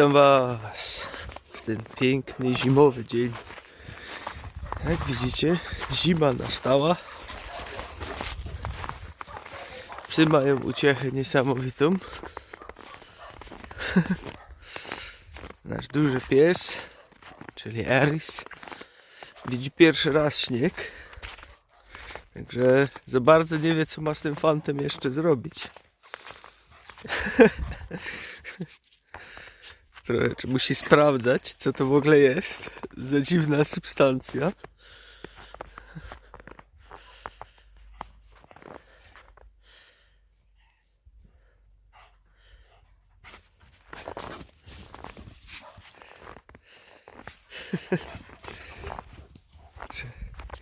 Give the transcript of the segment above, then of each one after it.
Witam Was w ten piękny zimowy dzień. Jak widzicie, zima nastała. Psy mają uciechę niesamowitą. Nasz duży pies, czyli Eris, widzi pierwszy raz śnieg. Także za bardzo nie wie, co ma z tym fantem jeszcze zrobić. Czy musi sprawdzać, co to w ogóle jest za dziwna substancja.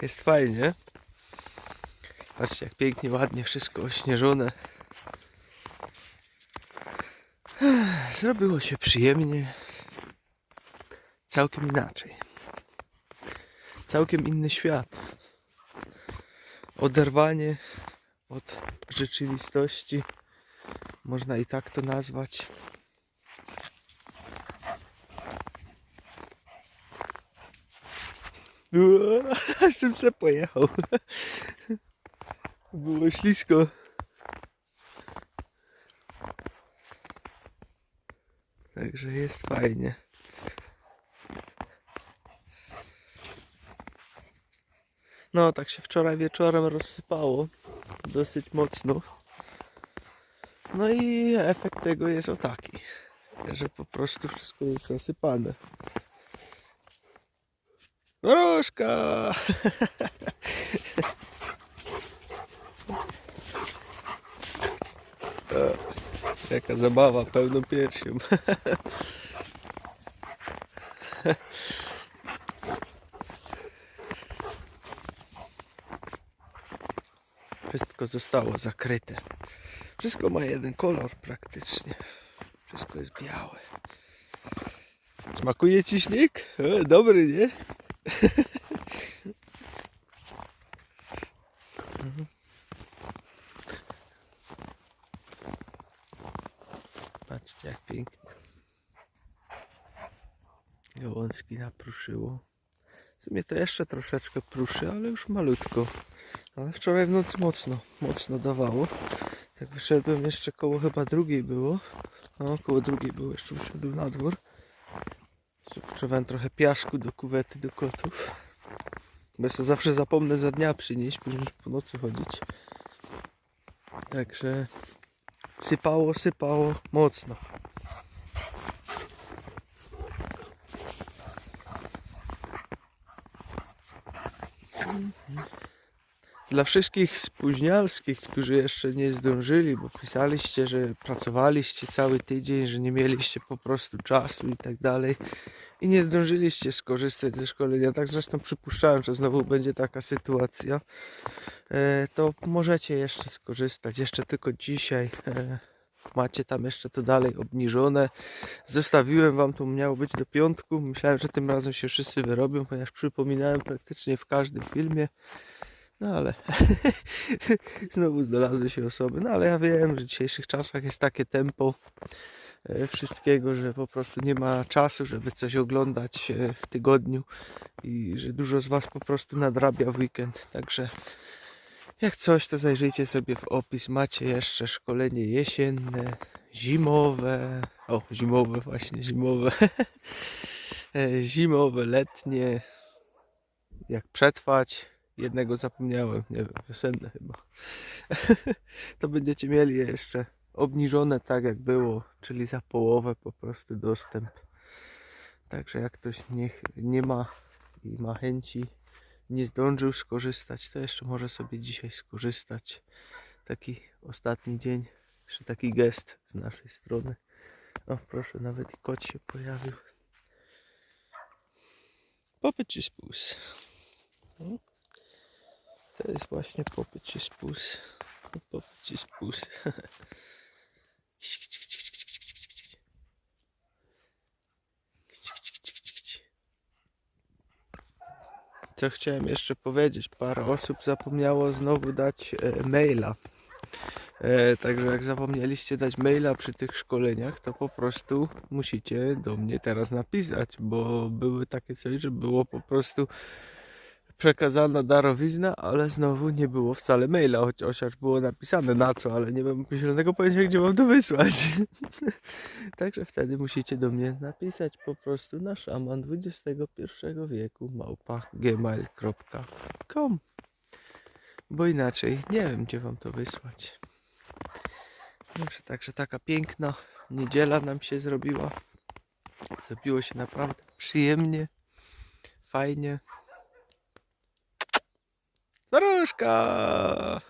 Jest fajnie. Patrzcie, jak pięknie, ładnie wszystko ośnieżone. Zrobiło się przyjemnie. Całkiem inaczej. Całkiem inny świat. Oderwanie od rzeczywistości. Można i tak to nazwać. Uaa, Czym se pojechał? Było ślisko. Także jest fajnie. No, tak się wczoraj wieczorem rozsypało. Dosyć mocno. No i efekt tego jest o taki, że po prostu wszystko jest zasypane. Dorożka! Jaka zabawa pełną piersią. Wszystko zostało zakryte. Wszystko ma jeden kolor praktycznie. Wszystko jest białe. Smakuje ci śnieg? E, dobry, nie? Mhm. Patrzcie jak pięknie. Gałązki napruszyło. W sumie to jeszcze troszeczkę pruszy, ale już malutko. Ale wczoraj w nocy mocno, mocno dawało. Tak wyszedłem jeszcze koło chyba drugiej było. No, koło drugiej było, jeszcze wyszedłem na dwór. Potrzebowałem trochę piasku do kuwety, do kotów. Bo ja zawsze zapomnę za dnia przynieść, później po nocy chodzić. Także sypało, sypało mocno. Dla wszystkich spóźnialskich, którzy jeszcze nie zdążyli, bo pisaliście, że pracowaliście cały tydzień, że nie mieliście po prostu czasu i tak dalej i nie zdążyliście skorzystać ze szkolenia, tak zresztą przypuszczałem, że znowu będzie taka sytuacja, e, to możecie jeszcze skorzystać, jeszcze tylko dzisiaj. e, Macie tam jeszcze to dalej obniżone. Zostawiłem wam to, miało być do piątku. Myślałem, że tym razem się wszyscy wyrobią, ponieważ przypominałem praktycznie w każdym filmie. No ale znowu znalazły się osoby. No ale ja wiem, że w dzisiejszych czasach jest takie tempo wszystkiego, że po prostu nie ma czasu, żeby coś oglądać e, w tygodniu i że dużo z Was po prostu nadrabia w weekend. Także jak coś, to zajrzyjcie sobie w opis. Macie jeszcze szkolenie jesienne, zimowe. O, zimowe, właśnie, zimowe. E, zimowe, letnie. Jak przetrwać. Jednego zapomniałem, nie wiem, wiosenne chyba. to będziecie mieli jeszcze obniżone tak jak było, czyli za połowę po prostu dostęp. Także jak ktoś nie, nie ma i ma chęci, nie zdążył skorzystać, to jeszcze może sobie dzisiaj skorzystać. Taki ostatni dzień, jeszcze taki gest z naszej strony. O proszę, nawet i kot się pojawił. Popyt czy spus? No. To jest właśnie popyt czy spus. Popyt czy spus. Co chciałem jeszcze powiedzieć? Parę osób zapomniało znowu dać e, maila. E, także jak zapomnieliście dać maila przy tych szkoleniach, to po prostu musicie do mnie teraz napisać, bo były takie coś, że było po prostu przekazana darowizna, ale znowu nie było wcale maila, choć chociaż było napisane na co, ale nie mam zielonego pojęcia, gdzie mam to wysłać. Także wtedy musicie do mnie napisać po prostu na szaman XXI wieku małpa gmail.com bo inaczej nie wiem, gdzie wam to wysłać. Dobrze, także taka piękna niedziela nam się zrobiła. Zrobiło się naprawdę przyjemnie, fajnie. Staruszka!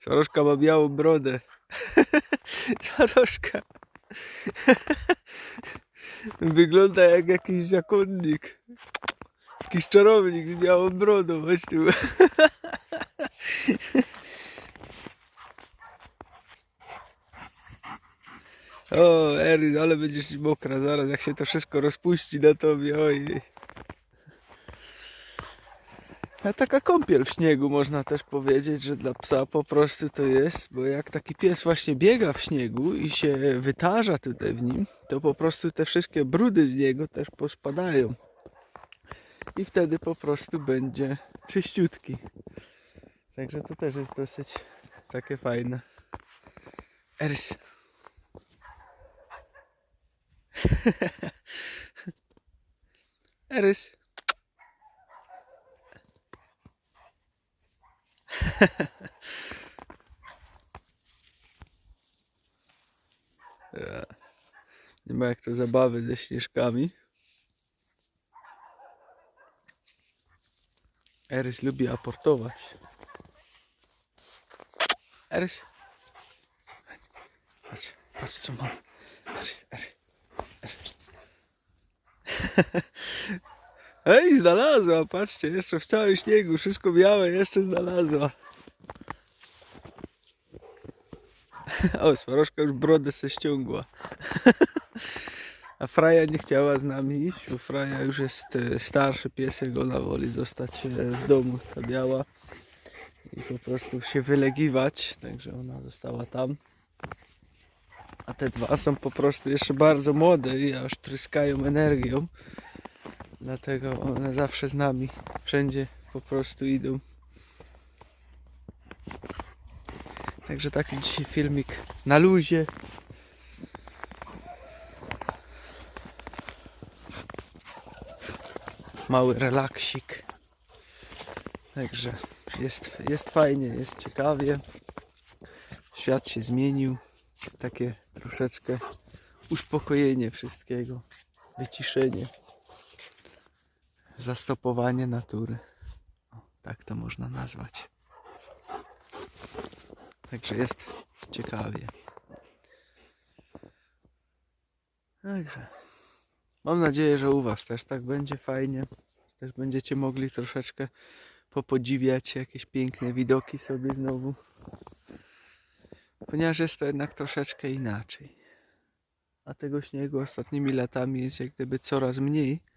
Staruszka ma białą brodę. Staruszka. Wygląda jak jakiś zakonnik. Jakiś czarownik z białą brodą. Chodź tu. O, Ery, ale będziesz mokra zaraz, jak się to wszystko rozpuści na tobie, ojej. Taka kąpiel w śniegu można też powiedzieć, że dla psa po prostu to jest, bo jak taki pies właśnie biega w śniegu i się wytarza tutaj w nim, to po prostu te wszystkie brudy z niego też pospadają. I wtedy po prostu będzie czyściutki. Także to też jest dosyć takie fajne. Erys. Erys. Nie ma jak to zabawy ze śnieżkami. Erys lubi aportować. Erys. Patrz, patrz co mam. Erys, Erys, Erys. Ej, znalazła, patrzcie, jeszcze w całym śniegu, wszystko białe, jeszcze znalazła. O, swarożka już brodę se ściągła. A Fraja nie chciała z nami iść, bo Fraja już jest e, starszy piesek, ona woli zostać e, w domu, ta biała. I po prostu się wylegiwać, także ona została tam. A te dwa są po prostu jeszcze bardzo młode i aż tryskają energią. Dlatego one zawsze z nami, wszędzie po prostu idą. Także taki dzisiaj filmik na luzie. Mały relaksik. Także jest, jest fajnie, jest ciekawie. Świat się zmienił. Takie troszeczkę uspokojenie wszystkiego. Wyciszenie. Zastopowanie natury. O, tak to można nazwać. Także jest ciekawie. Także mam nadzieję, że u Was też tak będzie fajnie. Też będziecie mogli troszeczkę popodziwiać jakieś piękne widoki sobie znowu. Ponieważ jest to jednak troszeczkę inaczej. A tego śniegu ostatnimi latami jest jak gdyby coraz mniej.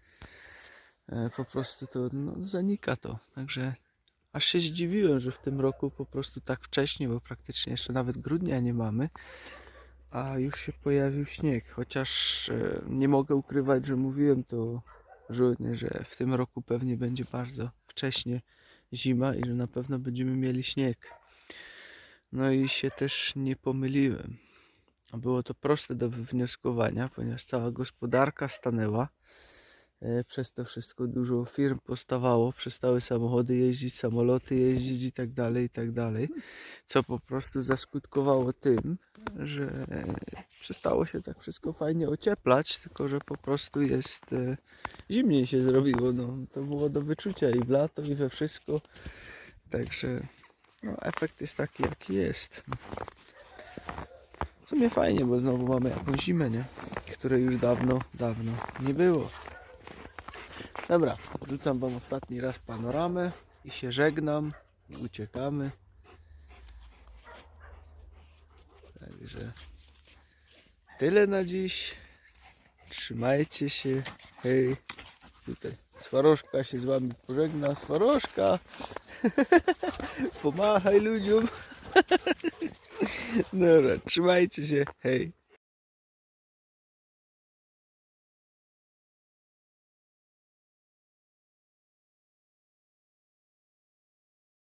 E, Po prostu to no, zanika to. Także aż się zdziwiłem, że w tym roku po prostu tak wcześnie, bo praktycznie jeszcze nawet grudnia nie mamy, a już się pojawił śnieg. Chociaż e, nie mogę ukrywać, że mówiłem to żołnie, że w tym roku pewnie będzie bardzo wcześnie zima i że na pewno będziemy mieli śnieg. No i się też nie pomyliłem. Było to proste do wywnioskowania, ponieważ cała gospodarka stanęła. E, Przez to wszystko dużo firm postawało, przestały samochody jeździć, samoloty jeździć i tak dalej, i tak dalej. Co po prostu zaskutkowało tym, że przestało się tak wszystko fajnie ocieplać, tylko że po prostu jest e, zimniej się zrobiło. No, to było do wyczucia i w lato, i we wszystko. Także no, efekt jest taki, jaki jest. W sumie fajnie, bo znowu mamy jakąś zimę, nie? Której już dawno, dawno nie było. Dobra, wrzucam Wam ostatni raz panoramę i się żegnam. i Uciekamy. Także tyle na dziś. Trzymajcie się. Hej. Tutaj Swarożka się z Wami pożegna. Swarożka! Pomachaj ludziom. Dobra, trzymajcie się, hej.